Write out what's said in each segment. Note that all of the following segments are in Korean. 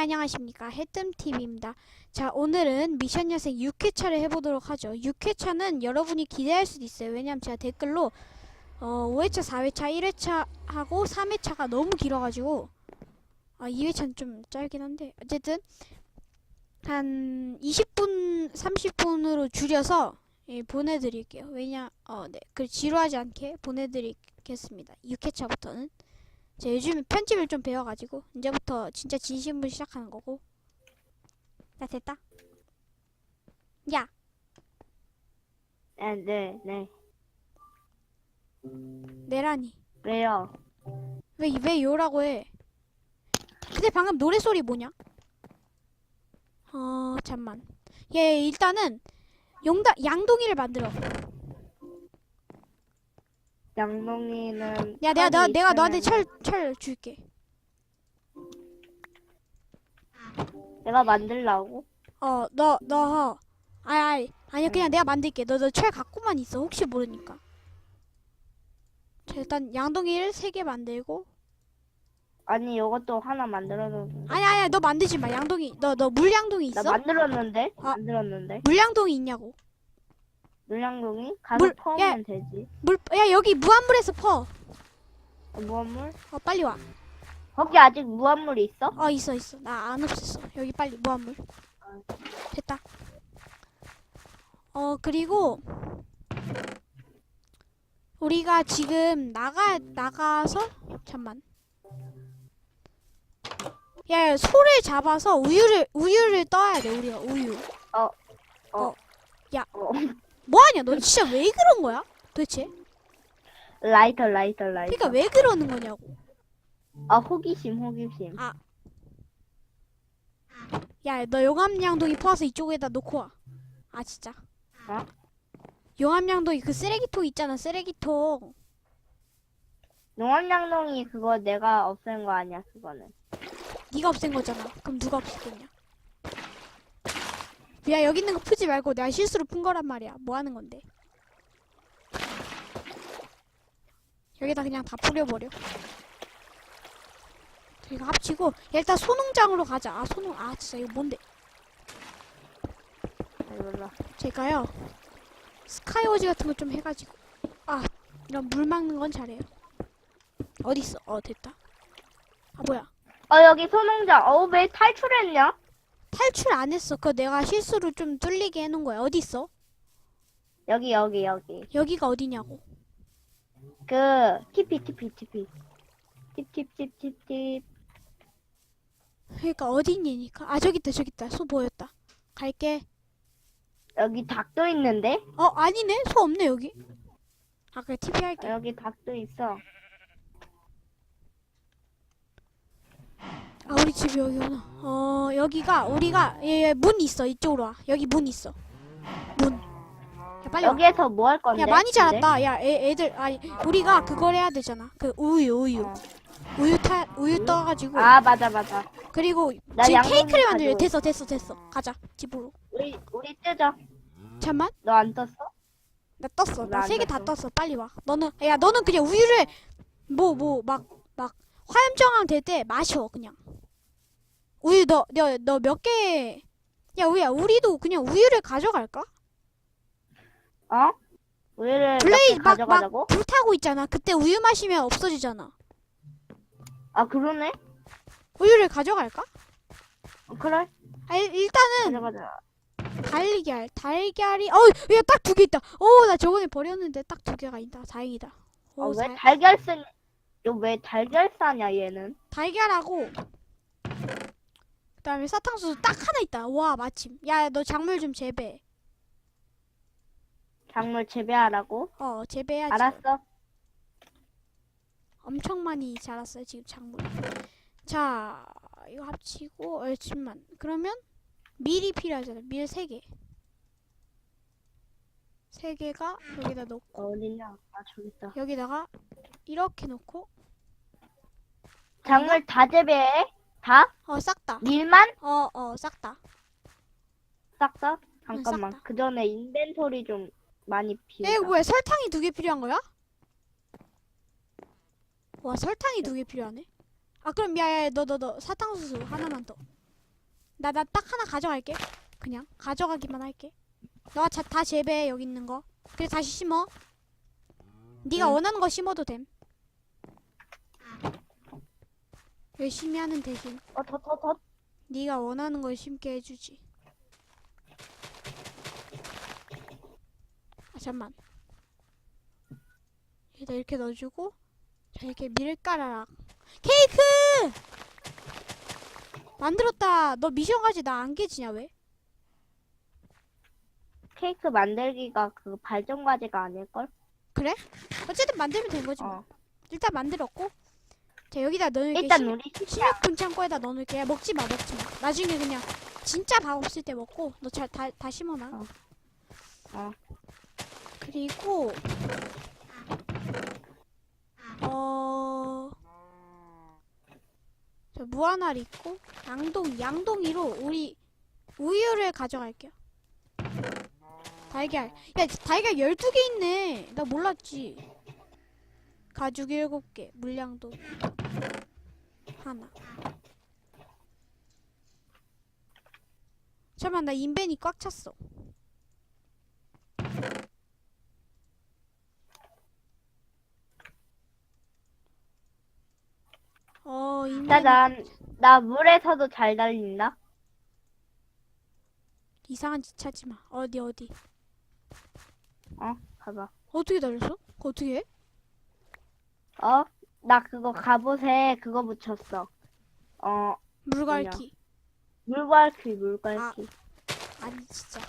안녕하십니까. 해뜸TV입니다. 자 오늘은 미션 야생 6회차를 해보도록 하죠. 6회차는 여러분이 기대할 수도 있어요. 왜냐면 제가 댓글로 어 5회차 4회차 1회차 하고 3회차가 너무 길어가지고 아 2회차는 좀 짧긴 한데 어쨌든 한 20분 30분으로 줄여서 예, 보내드릴게요. 왜냐 어네그 지루하지 않게 보내드리겠습니다. 6회차부터는 제가 요즘 편집을 좀 배워가지고 이제부터 진짜 진심으로 시작하는 거고. 나 됐다. 야! 네, 네, 네. 내라니. 왜요? 왜 왜 요라고 해? 근데 방금 노래소리 뭐냐? 어 잠만. 얘 일단은 용다 양동이를 만들어 양동이는 야 내가 너, 내가 너한테 철 철 줄게. 내가 만들라고? 어 너 너 아이 아이 아니야 그냥 내가 만들게. 너 너 철 갖고만 있어. 혹시 모르니까. 자 일단 양동이를 세 개 만들고. 아니 이것도 하나 만들어놨는데 아니 아니야 너 만들지 마. 양동이 너 너 물양동이 나 있어? 만들었는데? 아. 만들었는데? 물양동이 있냐고 물양동이? 가서 물- 퍼오면 되지. 물 야 여기 무한물에서 퍼. 어, 무한물? 어 빨리 와. 거기 아직 무한물이 있어? 어 있어 있어. 나 안 없앴어. 여기 빨리 무한물. 됐다. 어 그리고 우리가 지금 나가 나가서 잠만. 야, 야 소를 잡아서 우유를 우유를 떠야 돼 우리가 우유. 어. 뭐하냐? 너 진짜 왜 그런 거야? 도대체? 라이터 라이터 라이터. 그러니까 왜 그러는 거냐고. 아 호기심 호기심. 아. 야 너 용암양동이 퍼와서 이쪽에다 놓고 와아 진짜? 어? 용암양동이 그 쓰레기통 있잖아 쓰레기통. 농암양동이 그거 내가 없앤 거 아니야 그거는. 네가 없앤 거잖아. 그럼 누가 없앴겠냐 야 여기 있는 거 푸지 말고 내가 실수로 푼 거란 말이야. 뭐 하는 건데? 여기다 그냥 다 뿌려버려. 이거 합치고 야, 일단 소농장으로 가자. 아 소농 아 진짜 이거 뭔데? 몰라 제가요 스카이워즈 같은 거 좀 해가지고. 아 이런 물 막는 건 잘해요. 어디 있어? 어 됐다. 아 뭐야? 어 여기 소농장. 어우 왜 탈출했냐? 탈출 안 했어. 그거 내가 실수로 좀 뚫리게 해놓은 거야. 어디 있어? 여기 여기 여기. 여기가 어디냐고. 그 TP TP TP 팁팁팁팁팁. 그러니까 어디니니까? 아 저기 있다 저기 있다. 소 보였다. 갈게. 여기 닭도 있는데? 어 아니네. 소 없네 여기. 아 그래 TP 할게. 여기 닭도 있어 아 우리 집이 여기구나 어 여기가 우리가 예문 있어 이쪽으로 와 여기 문 있어 문 야 빨리 와 여기에서 뭐 할 건데? 야 많이? 자랐다. 야 애, 애들 아니 우리가 그걸 해야 되잖아. 그 우유 우유 어. 우유 타 우유? 떠가지고 아 맞아 맞아 그리고 나 지금 케이크를 만들려. 가지고 됐어 됐어 됐어. 가자 집으로. 우리 우리 뜨자 잠만 너 안 떴어? 나 떴어. 나 나안 세 개 다 떴어. 빨리 와. 너는 야 너는 그냥 우유를 뭐 뭐 막 막 화염정황 될때 마셔 그냥. 우유 너 너 너 몇 개? 야 우야 우리도 그냥 우유를 가져갈까? 어? 우유를 블레이 몇개 막- 가져가자고? 불타고 있잖아. 그때 우유 마시면 없어지잖아. 아 그러네? 우유를 가져갈까? 어, 그래 아 일- 일단은 가져가자 달걀, 달걀이, 어, 야, 딱 두 개 있다. 어, 나 저번에 버렸는데 딱 두 개가 있다. 다행이다. 아, 오, 왜 잘- 달걀 쓰 너왜 달걀 싸냐 얘는 달걀하고, 그 다음에 사탕수수 딱 하나 있다. 와, 마침. 야, 너 작물 좀 재배. 작물 재배하라고? 어, 재배해야지. 알았어 엄청 많이 자랐어요, 지금 작물. 자, 이거 합치고, 어, 잠만. 그러면 밀이 필요하잖아. 밀세 개. 세 개가 여기다 놓고, 어, 어딨냐 아 저기 있다 여기다가 이렇게 놓고, 작물 다 재배해? 다? 어, 싹 다. 밀만? 어, 어, 싹 다. 싹 다? 잠깐만 싹 다. 그 전에 인벤토리 좀 많이 야, 비우자 이거 뭐야? 설탕이 두 개 필요한 거야? 와, 설탕이 두 개 필요하네. 아, 그럼 야, 야, 너, 너, 너 사탕수수 하나만 더. 나 나 딱 하나 가져갈게. 그냥 가져가기만 할게. 너가 자, 다 재배해 여기 있는 거. 그래 다시 심어. 네가 응. 원하는 거 심어도 됨. 열심히 하는 대신 어, 더, 더, 더. 네가 원하는 걸 심게 해주지. 아 잠만. 여기다 이렇게 넣어주고 자 이렇게 밀가루랑 케이크 만들었다. 너 미션 가지 나 안 깨지냐 왜? 케이크 만들기가 그 발전 과제가 아닐걸? 어쨌든 만들면 된 거지 뭐. 어. 일단 만들었고 자 여기다 넣을게. 일단 심- 우리 시작. 식료 분창고에다 넣어놓을게. 야, 먹지 마, 먹지 마. 나중에 그냥 진짜 밥 없을 때 먹고 너 잘 다 다 심어놔. 어. 어. 그리고 어. 저 무한알 있고 양동 양동이로 우리 우유를 가져갈게요. 달걀. 야, 달걀 12개 있네. 나 몰랐지. 가죽 7개, 물량도 하나. 잠깐만, 나 인벤이 꽉 찼어. 어, 인벤이 짜잔. 나 물에서도 잘 달린다. 이상한 짓 하지 마. 어디 어디? 어, 봐봐. 어떻게 달렸어? 그거 어떻게 해? 어? 나 그거 갑옷에 그거 붙였어. 어, 물갈퀴. 물갈퀴, 물갈퀴. 아니 진짜.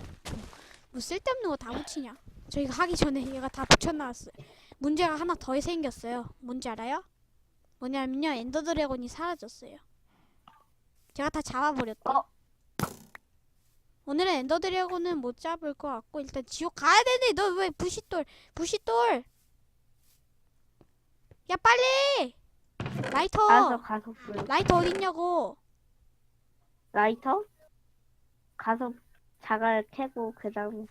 뭐 쓸데없는 거 다 붙이냐? 저희가 하기 전에 얘가 다 붙여놨어요. 문제가 하나 더 생겼어요. 뭔지 알아요? 뭐냐면요, 엔더 드래곤이 사라졌어요. 제가 다 잡아버렸대. 어? 오늘은 엔더 드래곤은 못 잡을 것 같고 일단 지옥 가야 되네. 너 왜 부시돌? 부시돌. 야 빨리! 라이터. 가서 가서 불. 라이터 어딨냐고. 라이터? 가서 자갈 캐고 그 다음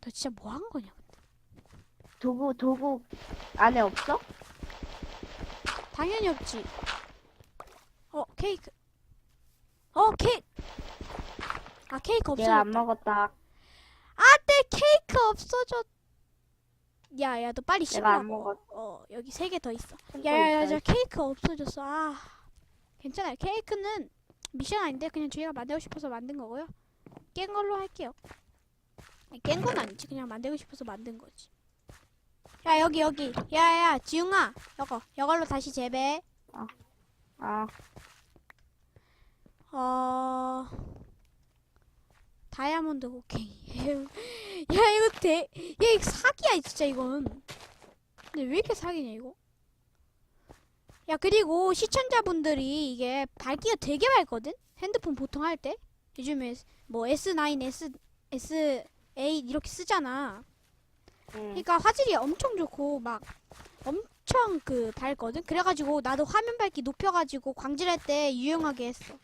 너 진짜 뭐 한 거냐? 도구 도구 안에 없어? 당연히 없지. 어 케이크. 어 케이크. 아 케이크 없어졌다. 내가 안 먹었다. 아내 케이크 없어졌. 야야 너 빨리. 내가 안 먹었. 어 여기 세 개 더 있어. 거 야야야 있어. 저 케이크 없어졌어. 아 괜찮아요. 케이크는 미션 아닌데 그냥 저희가 만들고 싶어서 만든 거고요. 깬 걸로 할게요. 깬 건 아니지. 그냥 만들고 싶어서 만든 거지. 야 여기 여기. 야야 지웅아. 여거 여걸로 다시 재배. 아, 어 다이아몬드 곡괭이 야 이거 대, 야 이거 사기야 진짜 이건 근데 왜 이렇게 사기냐 이거 야 그리고 시청자분들이 이게 밝기가 되게 밝거든 핸드폰 보통 할 때 요즘에 뭐 S9, S, S8 이렇게 쓰잖아 응. 그러니까 화질이 엄청 좋고 막 엄청 그 밝거든. 그래가지고 나도 화면 밝기 높여가지고 광질할 때 유용하게 했어.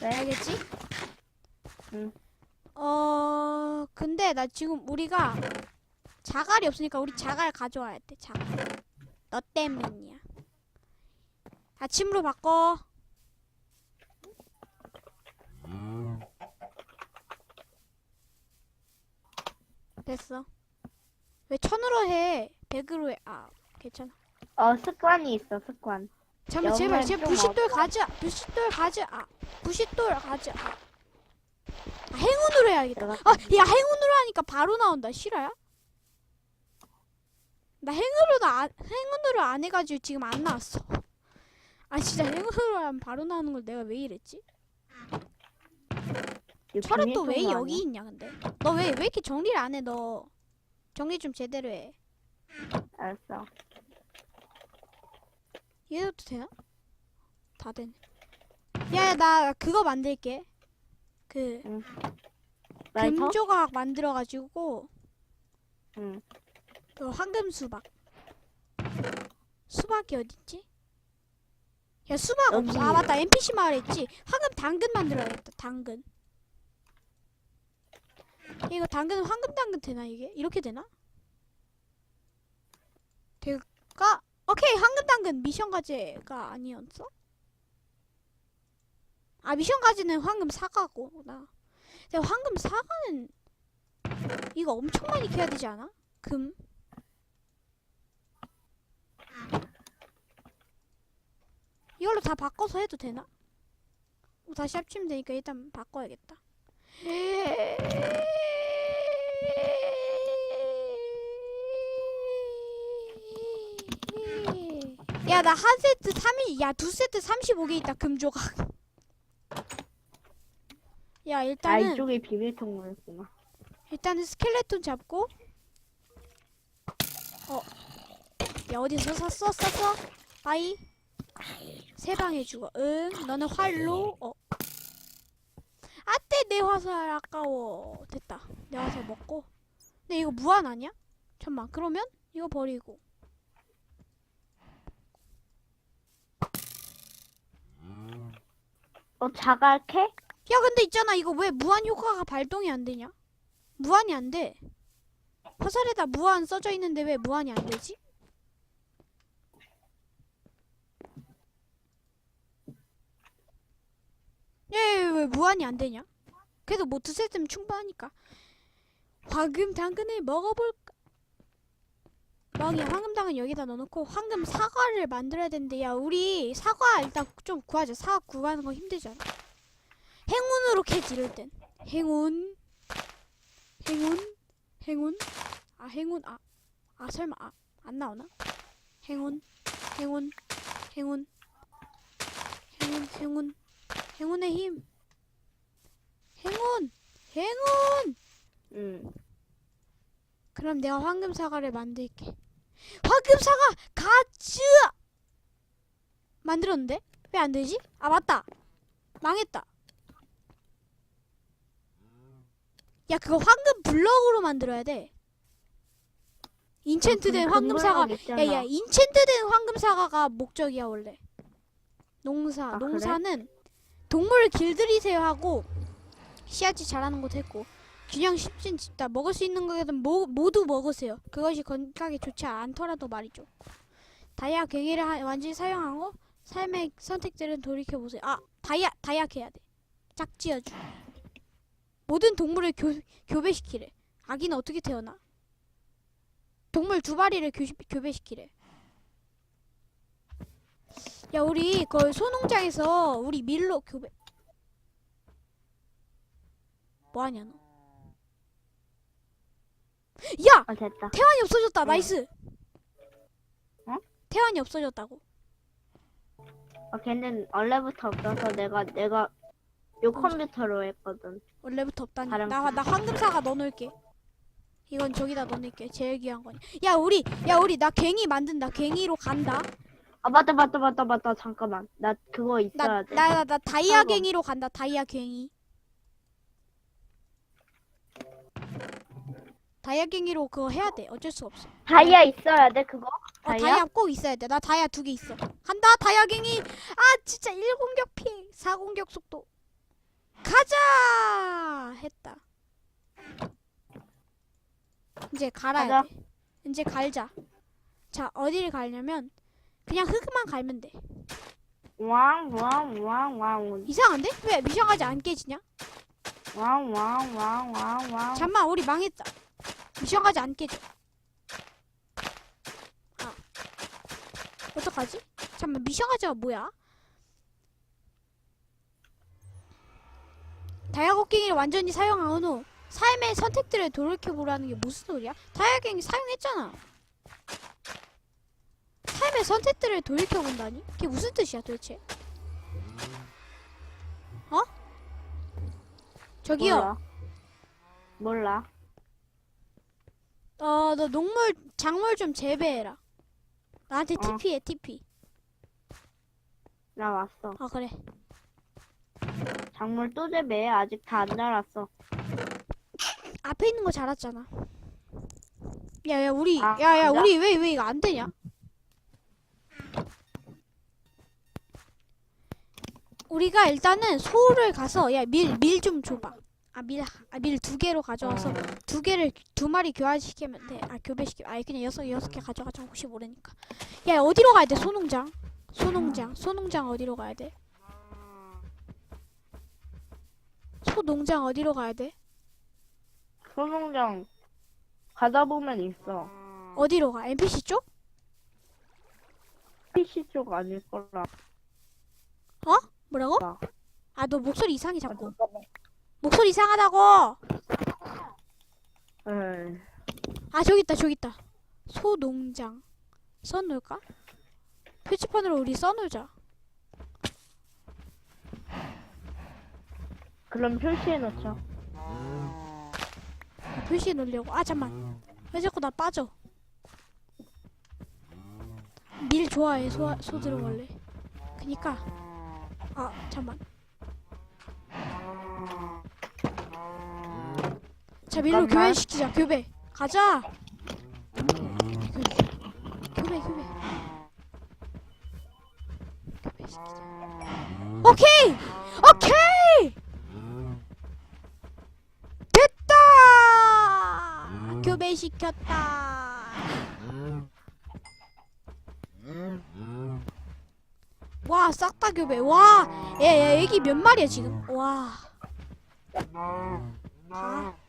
네. 알겠지? 응. 어 근데 나 지금 우리가 자갈이 없으니까 우리 자갈 가져와야 돼. 자갈. 너 때문이야. 아침으로 바꿔. 됐어. 왜 천으로 해? 백으로 해. 아, 괜찮아. 어 습관이 있어 습관. 잠깐 제발 좀 부싯돌. 가자. 부싯돌 가자. 아, 부싯돌 가자. 아. 아, 행운으로 해야겠다. 아, 야 행운으로 하니까 바로 나온다. 실화야? 나 행운으로 안 행운으로 안 해가지고 지금 안 나왔어. 아 진짜 행운으로 하면 바로 나오는 걸 내가 왜 이랬지? 철은 또 왜 여기? 있냐 근데? 너 왜 왜 이렇게 정리를 안 해? 너 정리 좀 제대로 해. 알았어. 얘도 되나? 다 되네. 야, 나 그거 만들게. 그 라이터? 금조각 만들어가지고 응. 그 황금 수박. 수박이 어딨지? 야 수박 여기. 없어. 아 맞다 NPC 마을 했지. 황금 당근 만들어야겠다. 당근. 이거 당근 황금 당근 되나 이게? 이렇게 되나? 될까? 오케이 황금 당근 미션 과제가 아니었어? 아 미션까지는 황금 사과고 나. 근데 황금 사과는 이거 엄청 많이 캐야 되지 않아? 금. 이걸로 다 바꿔서 해도 되나? 어, 다시 합치면 되니까 일단 바꿔야겠다. 야, 나 한 세트 3이, 야, 두 세트 35개 있다, 금조각. 야, 아 일단은, 이쪽에 비밀 통로였구나. 일단은 스켈레톤 잡고. 어. 야, 어디서 샀어? 샀어? 빠이. 세방 해주고. 응, 너는 활로, 어. 아떼, 내 화살 아까워. 됐다. 내 화살 먹고. 근데 이거 무한 아니야? 잠만, 그러면 이거 버리고. 어 자갈캐? 야 근데 있잖아 이거 왜 무한 효과가 발동이 안 되냐? 무한이 안 돼. 화살에다 무한 써져 있는데 왜 무한이 안 되지? 예, 왜 무한이 안 되냐? 그래도 뭐 두세 쯤 충분하니까. 황금 당근을 먹어볼까? 멍이야, 황금 당근 여기다 넣어놓고 황금 사과를 만들어야 되는데 야 우리 사과 일단 좀 구하자. 사과 구하는 거 힘들잖아. 행운으로 캐지 이럴 땐. 행운. 행운. 행운. 아 행운. 아, 아 설마 아, 안 나오나? 행운. 행운. 행운. 행운. 행운. 행운의 힘 행운! 행운! 응. 그럼 내가 황금 사과를 만들게. 황금 사과 가츠! 만들었는데? 왜 안 되지? 아 맞다! 망했다! 야 그거 황금 블럭으로 만들어야 돼. 인챈트된 황금 사과. 야야 인챈트된 황금 사과가 목적이야 원래. 농사 아, 그래? 농사는 동물을 길들이세요 하고 씨앗이 자라는 것도 했고 균형 십진 집다 먹을 수 있는 것은 모, 모두 먹으세요. 그것이 건강에 좋지 않더라도 말이죠. 다이아 괭이를 하- 완전히 사용하고 삶의 선택들은 돌이켜 보세요. 아 다이아 다이아 해야 돼. 짝지어주. 모든 동물을 교, 교배시키래. 아기는 어떻게 태어나? 동물 두 마리를 교, 교배시키래. 야 우리 그 소농장에서 우리 밀로 교배 뭐하냐 너 야! 아 됐다. 태환이 없어졌다 응. 나이스. 어? 태환이 없어졌다고. 아 걔는 원래부터 없어서 내가 내가 요 컴퓨터로 했거든. 원래부터 없다니. 다른 나, 나 황금사가 넣어놓을게. 이건 저기다 넣어놓을게. 제일 귀한 거니 야 우리 야 우리 나 괭이 만든다. 괭이로 간다. 아 맞다 맞다 맞다 맞다. 잠깐만. 나 그거 있어야 나 돼. 나나 다이아 사과. 괭이로 간다. 다이아 괭이 다이아 괭이로 그거 해야 돼. 어쩔 수 없어. 다이아 있어야 돼 그거? 어, 다이아? 다이아 꼭 있어야 돼. 나 다이아 두 개 있어. 간다 다이아 괭이. 아 진짜 1공격 피해 4공격 속도. 가자! 했다. 이제 갈아야 가자. 돼. 이제 갈자. 자 어디를 갈냐면 그냥 흙만 갈면 돼. 왕왕왕왕 이상한데? 왜 미션까지 안 깨지냐? 왕왕왕왕왕. 잠만 우리 망했다 미션까지 안 깨져 아 어떡하지? 잠만 미션까지가 뭐야? 다이아곡갱이를 완전히 사용한 후 삶의 선택들을 돌이켜보라는 게 무슨 소리야? 다이아곡갱이 사용했잖아 삶의 선택들을 돌이켜본다니? 그게 무슨 뜻이야 도대체? 어? 저기요 몰라. 몰라. 어, 너 농물, 작물 좀 재배해라. 나한테 어. TP해, TP. 나 왔어. 아, 그래. 작물 또 재배 아직 다 안 자랐어. 앞에 있는 거 잘았잖아. 야, 야, 우리, 아, 야, 야, 앉아? 우리 왜, 왜 이거 안 되냐? 우리가 일단은 소를 가서, 야, 밀, 밀 좀 줘봐. 아, 밀, 아, 밀 두 개로 가져와서, 두 개를, 두 마리 교환시키면 돼. 아, 교배시키면, 아, 그냥 여섯, 여섯 개 가져가자. 혹시 모르니까. 야, 어디로 가야 돼, 소농장? 소농장. 소농장 어디로 가야 돼? 소 농장 어디로 가야 돼? 소농장 가다 보면 있어. 어디로 가? NPC 쪽? PC 쪽 아닐 거라. 뭐라고? 나. 아너 목소리 이상해 자꾸. 잠깐만. 목소리 이상하다고. 에이, 아 저기 있다 저기 있다. 소 농장. 써놓을까? 표지판으로 우리 써놓자. 그럼 표시해 놓자. 표시해 놓으려고. 아 잠만. 왜 자꾸 나 빠져? 밀 좋아해 소 소들은 원래. 그니까. 아 잠만. 자 밀로 잠깐만. 교배시키자 교배. 가자. 교배 교배. 교배시키자. 오케이 오케이. 됐다! 교배시켰다. 와, 싹 다 교배. 와, 얘, 얘, 애기 몇 마리야, 지금? 와. 아.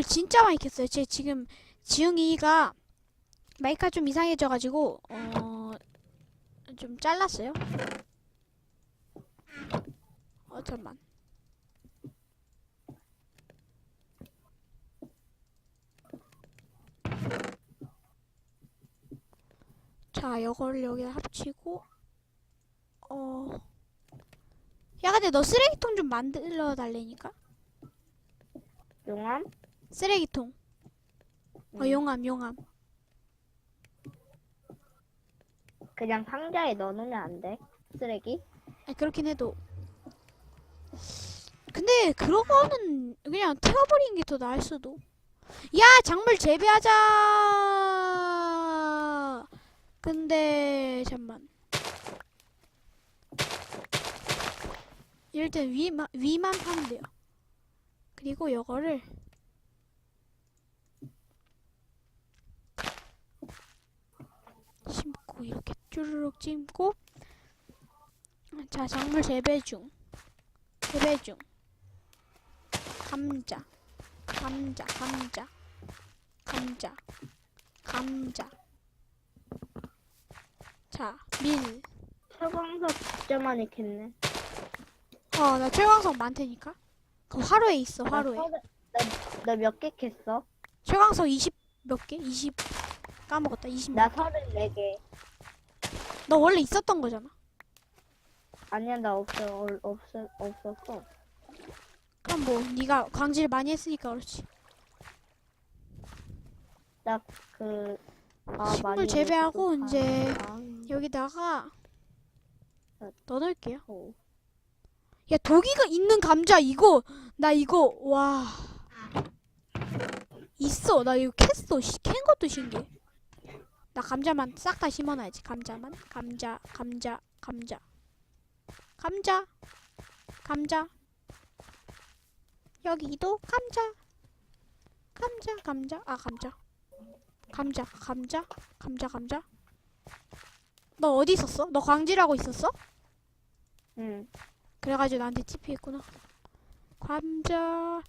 자, 광물 진짜 많이 캤어요. 제 지금 지웅이가 마이크가 좀 이상해져가지고, 어, 좀 잘랐어요. 어 잠만. 자, 이거를 여기다 합치고 어. 야, 근데 너 쓰레기통 좀 만들어 달래니까. 용암? 쓰레기통. 어, 응. 용암, 용암. 그냥 상자에 넣어놓으면 안 돼? 쓰레기? 아니, 그렇긴 해도. 근데 그런 거는 그냥 태워버리는 게 더 나을 수도. 야, 작물 재배하자. 근데 잠만. 이럴 땐 위만 위만 파면 돼요. 그리고 요거를 심고 이렇게 쭈르륵 찜고 자, 작물 재배 중. 재배 중. 감자. 감자, 감자. 감자. 감자. 자, 밀. 철광석 진짜 많이 캤네. 어, 나 철광석 많다니까. 그 화로에 있어, 화로에. 너몇개 캤어? 철광석 20 몇 개? 20 까먹었다. 20. 나 34개. 너 원래 있었던 거잖아. 아니야, 나 없어, 얼- 없어, 없었어. 그럼 뭐 네가 광질 많이 했으니까 그렇지. 나 그, 아, 식물 많이 재배하고 이제 아, 여기다가 넣어놓을게요. 어. 야 독이가 있는 감자 이거 나 이거 와 있어 나 이거 캤어 씨, 캔 것도 신기해 나 감자만 싹 다 심어놔야지 감자만 감자 감자 감자 감자 감자 여기도 감자 감자 감자 아 감자 감자 감자 감자 감자 너 어디 있었어? 너 광질하고 있었어? 응. 그래가지고 나한테 TP 했구나. 감자,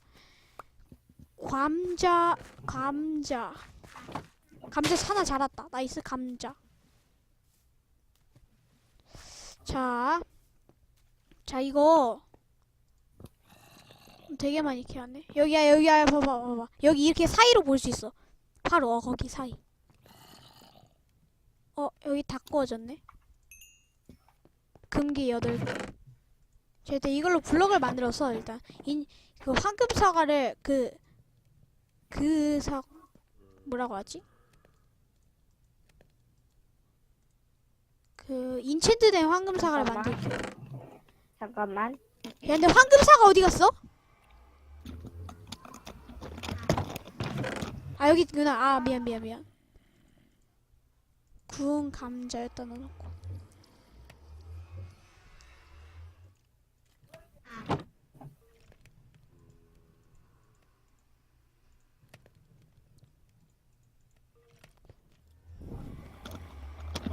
감자, 감자. 감자 하나 자랐다. 나이스 감자. 자, 자 이거 되게 많이 캐왔네. 여기야 여기야 봐봐 봐봐. 여기 이렇게 사이로 볼 수 있어. 바로 어 거기 사이. 어 여기 다 구워졌네. 금기 8개. 저 일단 이걸로 블럭을 만들어서 일단 인, 그 황금 사과를 그그 사 뭐라고 하지? 그 인챈트된 황금 사과를 잠깐만. 만들게. 잠깐만. 야 근데 황금 사과 어디 갔어? 아 여기 있구나. 아 미안 미안 미안. 구운 감자였다 넣어놓고.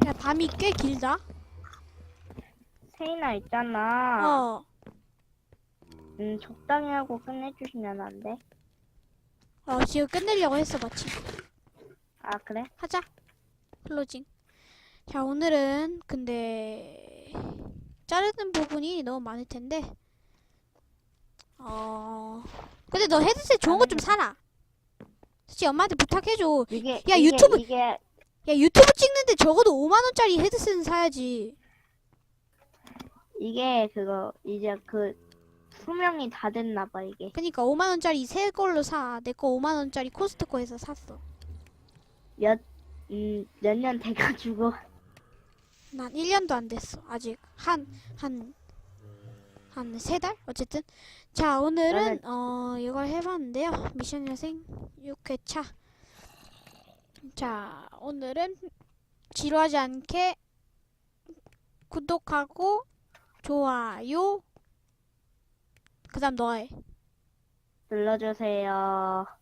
야 밤이 꽤 길다. 세인아 있잖아. 어. 음, 적당히 하고 끝내주시면 안 돼? 어, 지금 끝내려고 했어, 마침. 아, 그래? 하자. 클로징. 자, 오늘은 근데 자르는 부분이 너무 많을 텐데. 어. 근데 너 헤드셋 좋은 거 좀 사라. 솔직히 엄마한테 부탁해줘. 이게, 야, 이게, 유튜브- 이게, 야, 유튜브 찍는데 적어도 5만원짜리 헤드셋은 사야지. 이게 그거, 이제 그, 수명이 다 됐나 봐, 이게. 그니까 5만원짜리 새 걸로 사. 내 거 5만원짜리 코스트코에서 샀어. 몇, 음, 몇 년 돼가지고. 난 1년도 안 됐어. 아직 한 한 한 세 달? 어쨌든 자 오늘은 어 이걸 해봤는데요. 미션 야생 6회차. 자 오늘은 지루하지 않게 구독하고 좋아요. 그 다음 너해. 눌러주세요.